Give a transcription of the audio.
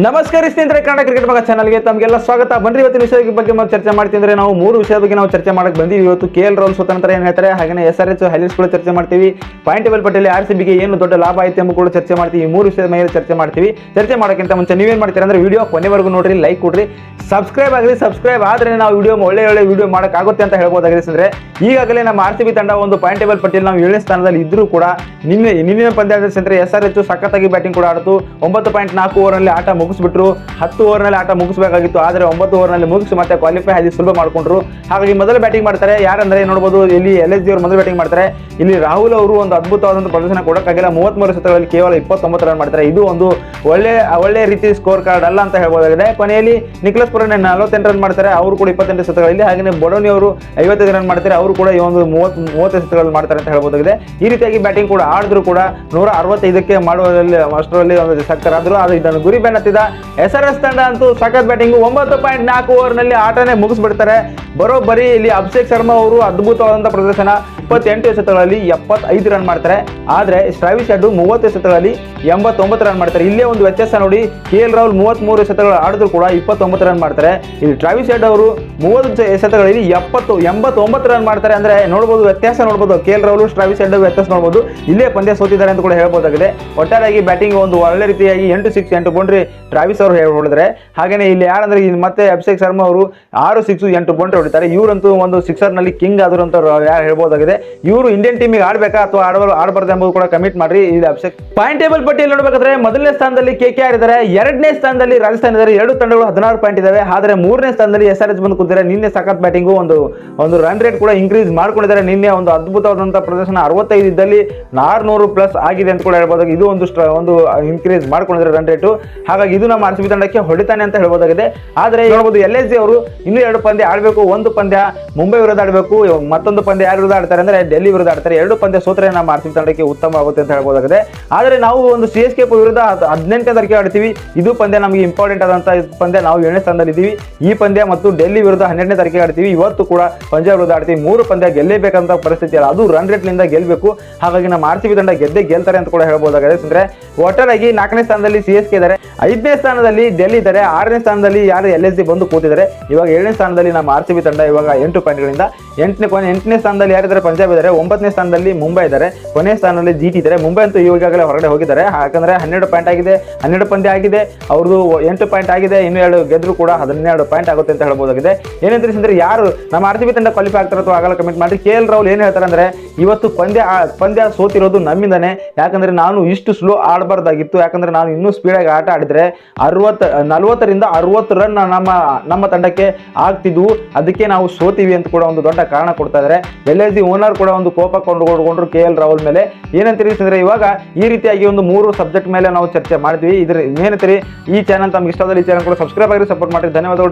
ನಮಸ್ಕಾರ ಸ್ನೇಹಿತರೆ, ಕನ್ನಡ ಕ್ರಿಕೆಟ್ ಮಗ ಚಾನಲ್ಗೆ ತಮಗೆಲ್ಲ ಸ್ವಾಗತ. ಬನ್ರಿ, ಇವತ್ತಿನ ವಿಷಯದ ಬಗ್ಗೆ ಮತ್ತೆ ಚರ್ಚೆ ಅಂದ್ರೆ ನಾವು ಮೂರು ವಿಷಯದ ಬಗ್ಗೆ ನಾವು ಚರ್ಚೆ ಮಾಡಕ್ ಬಂದಿವಿ. ಇವತ್ತು ಕೆ ಎಲ್ ರಾಹುಲ್ ಸ್ವತಂತ್ರ ಏನು ಹೇಳ್ತಾರೆ? ಹಾಗೆ ಎಸ್ ಆರ್ ಎಚ್ ಹೈಲೈಟ್ಸ್ ಕೂಡ ಚರ್ಚೆ ಮಾಡ್ತೀವಿ. ಪಾಯಿಂಟ್ ಟೇಬಲ್ ಪಟ್ಟಿಯಲ್ಲಿ ಆರ್ ಸಿ ಬಿಗೆ ಏನು ದೊಡ್ಡ ಲಾಭ ಆಯ್ತು ಎಂಬ ಕೂಡ ಚರ್ಚೆ ಮಾಡ್ತೀವಿ. ಈ ಮೂರು ವಿಷಯದ ಮೇಲೆ ಚರ್ಚೆ ಮಾಡ್ತೀವಿ. ಚರ್ಚೆ ಮಾಡೋಕ್ಕಿಂತ ಮುಂಚೆ ನೀವೇನ್ ಮಾಡ್ತೀರಾ ಅಂದ್ರೆ ವಿಡಿಯೋ ಕೊನೆವರೆಗೂ ನೋಡ್ರಿ ಲೈಕ್ ಕೊಡ್ರಿ ಸಬ್ಸ್ಕ್ರೈಬ್ ಆಗಲಿ. ಸಬ್ಸ್ಕ್ರೈಬ್ ಆದ್ರೆ ನಾವು ವಿಡಿಯೋ ಒಳ್ಳೆ ಒಳ್ಳೆ ವಿಡಿಯೋ ಮಾಡೋಕ್ಕಾಗುತ್ತೆ ಅಂತ ಹೇಳ್ಬೋದಾಗಿದೆ ಅಂದ್ರೆ ಈಗಾಗಲೇ ನಮ್ಮ ಆರ್ ಸಿ ಬಿ ತಂಡ ಒಂದು ಪಾಯಿಂಟ್ ಟೇಬಲ್ ಪಟ್ಟಿಯಲ್ಲಿ ನಾವು ಏಳನೇ ಸ್ಥಾನದಲ್ಲಿ ಇದ್ದರೂ ಕೂಡ ನಿನ್ನೆ ನಿನ್ನೆ ಪಂದ್ಯ ಎಸ್ ಆರ್ ಎಚ್ ಸಖತ್ತಾಗಿ ಬ್ಯಾಟಿಂಗ್ ಕೂಡ ಆಡ್ತು. ಒಂಬತ್ತು ಪಾಯಿಂಟ್ ನಾಲ್ಕು ಓವರಲ್ಲಿ ಆಟ ಮುಗಿಸ್ಬಿಟ್ರು, ಹತ್ತು ಓವರ್ನಲ್ಲಿ ಆಟ ಮುಗಿಸಬೇಕಾಗಿತ್ತು. ಆದರೆ ಒಂಬತ್ತು ಓವರ್ನಲ್ಲಿ ಮುಗಿಸಿ ಮತ್ತೆ ಕ್ವಾಲಿಫೈ ಆಗಿ ಸುಲಭ ಮಾಡ್ಕೊಂಡ್ರು. ಹಾಗಾಗಿ ಮೊದಲು ಬ್ಯಾಟಿಂಗ್ ಮಾಡ್ತಾರೆ. ಯಾರಂದ್ರೆ ನೋಡ್ಬೋದು, ಇಲ್ಲಿ ಎಲ್ ಎಸ್ ಜಿ ಅವರು ಮೊದಲು ಬ್ಯಾಟಿಂಗ್ ಮಾಡ್ತಾರೆ. ಇಲ್ಲಿ ರಾಹುಲ್ ಅವರು ಒಂದು ಅದ್ಭುತವಾದಂಥ ಪ್ರದರ್ಶನ ಕೊಡೋಕ್ಕಾಗಿಲ್ಲ. ಮೂವತ್ತ್ಮೂರು ಶತಕಗಳಲ್ಲಿ ಕೇವಲ ಇಪ್ಪತ್ತೊಂಬತ್ತು ರನ್ ಮಾಡ್ತಾರೆ. ಇದು ಒಂದು ಒಳ್ಳೆ ಒಳ್ಳೆ ರೀತಿ ಸ್ಕೋರ್ ಕಾರ್ಡ್ ಅಲ್ಲ ಅಂತ ಹೇಳ್ಬೋದಾಗಿದೆ. ಕೊನೆಯಲ್ಲಿ ನಿಕ್ಲಸ್ ಪುರನ್ ನಲವತ್ತೆಂಟು ರನ್ ಮಾಡ್ತಾರೆ. ಅವರು ಕೂಡ ಇಪ್ಪತ್ತೆಂಟು ಶತಕಗಳಲ್ಲಿ ಹಾಗೆಯೇ ಬಡೋನಿ ಅವರು ಐವತ್ತೈದು ರನ್ ಮಾಡ್ತಾರೆ. ಅವರು ಕೂಡ ಈ ಒಂದು ಮೂವತ್ತು, ಮೂವತ್ತೈದು ಶತಕಗಳಲ್ಲಿ ಮಾಡ್ತಾರೆ ಅಂತ ಹೇಳ್ಬೋದಾಗಿದೆ. ಈ ರೀತಿಯಾಗಿ ಬ್ಯಾಟಿಂಗ್ ಕೂಡ ಆಡಿದ್ರು ಕೂಡ ನೂರ ಅರವತ್ತೈದಕ್ಕೆ ಮಾಡುವಲ್ಲಿ, ಅಷ್ಟರಲ್ಲಿ ಒಂದು ಸಕ್ಕರಾದ್ರು ಆದರೆ ಇದನ್ನು ಗುರಿ ಬೆನ್ನತ್ತಿದ ಎಸ್ ಆರ್ ಎಸ್ ತಂಡ ಅಂತೂ ಸಖತ್ ಬ್ಯಾಟಿಂಗ್ ಒಂಬತ್ತು ಪಾಯಿಂಟ್ ನಾಲ್ಕು ಓವರ್ನಲ್ಲಿ ಆಟನೇ ಮುಗಿಸ್ಬಿಡ್ತಾರೆ. ಬರೋಬ್ಬರಿ ಇಲ್ಲಿ ಅಭಿಷೇಕ್ ಶರ್ಮಾ ಅವರು ಅದ್ಭುತವಾದಂಥ ಪ್ರದರ್ಶನ. ಇಪ್ಪತ್ತೆಂಟು ಎಸೆತಗಳಲ್ಲಿ ಎಪ್ಪತ್ತೈದು ರನ್ ಮಾಡ್ತಾರೆ. ಆದರೆ ಸ್ಟ್ರಾವಿಸ್ ಶೆಡ್ಡು ಮೂವತ್ತು ಎಸೆತಗಳಲ್ಲಿ ಎಂಬತ್ತೊಂಬತ್ತು ರನ್ ಮಾಡ್ತಾರೆ. ಇಲ್ಲೇ ಒಂದು ವ್ಯತ್ಯಾಸ ನೋಡಿ ಕೆ ಎಲ್ ರಾಹುಲ್ ಮೂವತ್ತ್ಮೂರು ಎಸೆತಗಳು ಆಡಿದ್ರು ಕೂಡ ಇಪ್ಪತ್ತೊಂಬತ್ತು ರನ್ ಮಾಡ್ತಾರೆ. ಇಲ್ಲಿ ಟ್ರಾವಿಸ್ ಹೆಡ್ ಅವರು ಮೂವತ್ತು ಎಸೆತಗಳಲ್ಲಿ ಎಪ್ಪತ್ತು, ಎಂಬತ್ತೊಂಬತ್ತು ರನ್ ಮಾಡ್ತಾರೆ ಅಂದ್ರೆ ನೋಡ್ಬೋದು, ವ್ಯತ್ಯಾಸ ನೋಡ್ಬೋದು. K L Rahul Travis Head ವ್ಯತ್ಯಾಸ ನೋಡ್ಬೋದು. ಇಲ್ಲೇ ಪಂದ್ಯ ಸೋತಿದ್ದಾರೆ ಅಂತ ಕೂಡ ಹೇಳ್ಬೋದಾಗಿದೆ. ಒಟ್ಟಾರೆಯಾಗಿ ಬ್ಯಾಟಿಂಗ್ ಒಂದು ಒಳ್ಳೆ ರೀತಿಯಾಗಿ ಎಂಟು ಸಿಕ್ಸ್ ಎಂಟು ಬೌಂಡ್ರಿ ಟ್ರಾವಿಸ್ ಅವರು ಹೇಳಿದ್ರೆ ಹಾಗೇನೆ ಇಲ್ಲಿ ಯಾರಂದ್ರೆ ಮತ್ತೆ ಅಭಿಷೇಕ್ ಶರ್ಮಾ ಅವರು ಆರು ಸಿಕ್ಸ್ ಎಂಟು ಬೌಂಡ್ರಿ ಹೊಡಿತಾರೆ. ಇವರಂತೂ ಒಂದು ಸಿಕ್ಸರ್ನಲ್ಲಿ ಕಿಂಗ್ ಆದರು ಅಂತ ಯಾರು ಹೇಳ್ಬೋದಾಗಿದೆ. ಇವರು ಇಂಡಿಯನ್ ಟೀಮಿಗೆ ಆಡ್ಬೇಕಾ ಅಥವಾ ಆಡಬಾರ್ದು ಆಡಬಾರ್ದು ಎಂಬುದು ಕೂಡ ಕಮಿಟ್ ಮಾಡ್ರಿ ಇಲ್ಲಿ ಅಭಿಷೇಕ್. ಪಾಯಿಂಟ್ ಟೇಬಲ್ ಪಟ್ಟಿಯಲ್ಲಿ ನೋಡಬೇಕಾದ್ರೆ ಮೊದಲನೇ ಸ್ಥಾನದಲ್ಲಿ ಕೆ ಕೆ ಆರ್ ಇದ್ದಾರೆ ಎರಡನೇ ಸ್ಥಾನದಲ್ಲಿ ರಾಜಸ್ಥಾನ ಇದ್ದಾರೆ, ಎರಡು ತಂಡಗಳು ಹದಿನಾರು ಪಾಯಿಂಟ್ ಇದಾವೆ ಆದರೆ ಮೂರನೇ ಸ್ಥಾನದಲ್ಲಿ ಎಸ್ ಆರ್ ಎಚ್ ಬಂದು ಕೂತಿದ್ದಾರೆ. ನಿನ್ನೆ ಸಖತ್ ಬ್ಯಾಟಿಂಗು ಒಂದು ಒಂದು ರನ್ ರೇಟ್ ಕೂಡ ಇನ್ಕ್ರೀಸ್ ಮಾಡ್ಕೊಂಡಿದ್ದಾರೆ. ನಿನ್ನೆ ಒಂದು ಅದ್ಭುತವಾದಂತಹ ಪ್ರದರ್ಶನ, ಅರವತ್ತೈದು ಇದ್ದಲ್ಲಿ ಆರ್ನೂರು ಪ್ಲಸ್ ಆಗಿದೆ ಅಂತ ಕೂಡ ಹೇಳ್ಬೋದು. ಇದು ಒಂದು ಒಂದು ಇನ್ಕ್ರೀಸ್ ಮಾಡ್ಕೊಂಡಿದ್ದಾರೆ ರನ್ ರೇಟು ಹಾಗಾಗಿ ಇದು ನಮ್ಮ ಆರ್ ಸಿ ತಂಡಕ್ಕೆ ಹೊಡಿತಾನೆ ಅಂತ ಹೇಳ್ಬೋದಾಗಿದೆ. ಆದರೆ ಹೇಳ್ಬೋದು ಎಲ್ ಎಸ್ ಜಿ ಅವರು ಇನ್ನೂ ಎರಡು ಪಂದ್ಯ ಆಡಬೇಕು, ಒಂದು ಪಂದ್ಯ ಮುಂಬೈ ವಿರುದ್ಧ ಆಡಬೇಕು, ಮತ್ತೊಂದು ಪಂದ್ಯ ಯಾರು ವಿರುದ್ಧ ಆಡ್ತಾರೆ ಡೆಲ್ಲಿ ವಿರುದ್ಧ ಆಡ್ತಾರೆ. ಎರಡು ಪಂದ್ಯ ಸೋತ್ರೆ ನಮ್ಮ ಆರ್ ಸಿ ತಂಡಕ್ಕೆ ಉತ್ತಮ ಆಗುತ್ತೆ ಅಂತ ಹೇಳ್ಬೋದಾಗಿದೆ. ಆದರೆ ನಾವು ಒಂದು ಸಿ ಎಸ್ ಕೆ ವಿರುದ್ಧ ಹದ್- ಹದಿನೆಂಟನೇ ತಾರೀಕು ಆಡ್ತೀವಿ. ಇದು ಪಂದ್ಯ ನಮಗೆ ಇಂಪಾರ್ಟೆಂಟ್ ಆದಂತ ಪಂದ್ಯ. ನಾವು ಏಳನೇ ಸ್ಥಾನದಲ್ಲಿ ಇದ್ದೀವಿ ಈ ಪಂದ್ಯ ಮತ್ತು ಡೆಲ್ಲಿ ವಿರುದ್ಧ ಹನ್ನೆರಡನೇ ತಾರೀಕಿಗೆ ಆಡ್ತೀವಿ. ಇವತ್ತು ಕೂಡ ಪಂಜಾಬ್ ವಿರುದ್ಧ ಆಡ್ತೀವಿ. ಮೂರು ಪಂದ್ಯ ಗೆಲ್ಲೇಬೇಕಂತ ಪರಿಸ್ಥಿತಿ ಅಲ್ಲ. ಅದು ರನ್ ರೇಟ್ನಿಂದ ಗೆಲ್ಲಬೇಕು ಹಾಗಾಗಿ ನಮ್ಮ ಆರ್ ತಂಡ ಗೆದ್ದೇ ಗೆಲ್ತಾರೆ ಅಂತ ಕೂಡ ಹೇಳ್ಬೋದಾಗಿದೆ. ಅಂದ್ರೆ ಒಟ್ಟಾರೆಯಾಗಿ ನಾಲ್ಕನೇ ಸ್ಥಾನದಲ್ಲಿ ಸಿ ಎಸ್ ಕೆ ಇದ್ದಾರೆ. ಐದನೇ ಸ್ಥಾನದಲ್ಲಿ ಡೆಲ್ಲಿ ಇದ್ದಾರೆ. ಆರನೇ ಸ್ಥಾನದಲ್ಲಿ ಯಾರು ಎಲ್ ಎಸ್ ಸಿ ಬಂದು ಕೂತಿದ್ದಾರೆ? ಇವಾಗ ಏಳನೇ ಸ್ಥಾನದಲ್ಲಿ ನಮ್ಮ ಆರ್ ತಂಡ ಇವಾಗ ಎಂಟು ಪಾಯಿಂಟ್ಗಳಿಂದ ಎಂಟನೇ ಎಂಟನೇ ಸ್ಥಾನದಲ್ಲಿ ಯಾರಿದ್ದಾರೆ? ಪಂಜಾಬ್ ಇದ್ದಾರೆ. ಒಂಬತ್ತನೇ ಸ್ಥಾನದಲ್ಲಿ ಮುಂಬೈ ಇದ್ದಾರೆ. ಕೊನೆಯ ಸ್ಥಾನದಲ್ಲಿ ಜಿ ಟಿ ಇದ್ದಾರೆ. ಮುಂಬೈ ಅಂತೂ ಈಗಾಗಲೇ ಹೊರಗಡೆ ಹೋಗಿದ್ದಾರೆ. ಯಾಕಂದ್ರೆ ಹನ್ನೆರಡು ಪಾಯಿಂಟ್ ಆಗಿದೆ. ಹನ್ನೆರಡು ಪಂದ್ಯ ಆಗಿದೆ. ಅವ್ರದ್ದು ಎಂಟು ಪಾಯಿಂಟ್ ಆಗಿದೆ. ಇನ್ನು ಎರಡು ಗೆದ್ರು ಕೂಡ ಹನ್ನೆರಡು ಪಾಯಿಂಟ್ ಆಗುತ್ತೆ ಅಂತ ಹೇಳ್ಬೋದಾಗಿದೆ. ಏನಂತ ಅಂದ್ರೆ ಯಾರು ನಮ್ಮ ಆರ್ ತಂಡ ಕ್ವಾಲಿಫೈ ಆಗ್ತಾರೆ ಅಥವಾ ಆಗಲ್ಲ ಕಮೆಂಟ್ ಮಾಡಿ ಕೆ ಎಲ್ ರಾಹುಲ್ ಏನು ಹೇಳ್ತಾರೆ ಅಂದ್ರೆ, ಇವತ್ತು ಪಂದ್ಯ ಪಂದ್ಯ ಸೋತಿರೋದು ನಮ್ಮಿಂದಾನೆ. ಯಾಕಂದ್ರೆ ನಾನು ಇಷ್ಟು ಸ್ಲೋ ಆಡಬಾರ್ದಾಗಿತ್ತು. ಯಾಕಂದ್ರೆ ನಾನು ಇನ್ನೂ ಸ್ಪೀಡಾಗಿ ಆಟ ಆಡಿದ್ರೆ ಅರವತ್ತು, ನಲವತ್ತರಿಂದ ಅರವತ್ತು ರನ್ ನಮ್ಮ ನಮ್ಮ ತಂಡಕ್ಕೆ ಆಗ್ತಿದ್ವು. ಅದಕ್ಕೆ ನಾವು ಸೋತೀವಿ ಅಂತ ಕೂಡ ಒಂದು ದೊಡ್ಡ ಕಾರಣ ಕೊಡ್ತಾ ಇದ್ದಾರೆ. ಎಲ್ ಎಸ್ ಡಿ ಕೂಡ ಒಂದು ಕೋಪ ಕೊಂಡುಕೊಂಡ್ರು ಕೆ ಎಲ್ ರಾಹುಲ್ ಮೇಲೆ. ಏನಂತೀರಿ ಇವಾಗ ಈ ರೀತಿಯಾಗಿ ಒಂದು ಮೂರು ಸಬ್ಜೆಕ್ಟ್ ಮೇಲೆ ನಾವು ಚರ್ಚೆ ಮಾಡಿದ್ವಿ. ಇದ್ರ ಏನಂತೀರಿ ಈ ಚಾನಲ್ ತಮ್ಗೆ ಇಷ್ಟವಾದ ಈ ಚಾನಲ್ ಕೂಡ ಸಬ್ಸ್ಕ್ರೈಬ್ ಆಗಿ ಸಪೋರ್ಟ್ ಮಾಡಿ ಧನ್ಯವಾದಗಳು.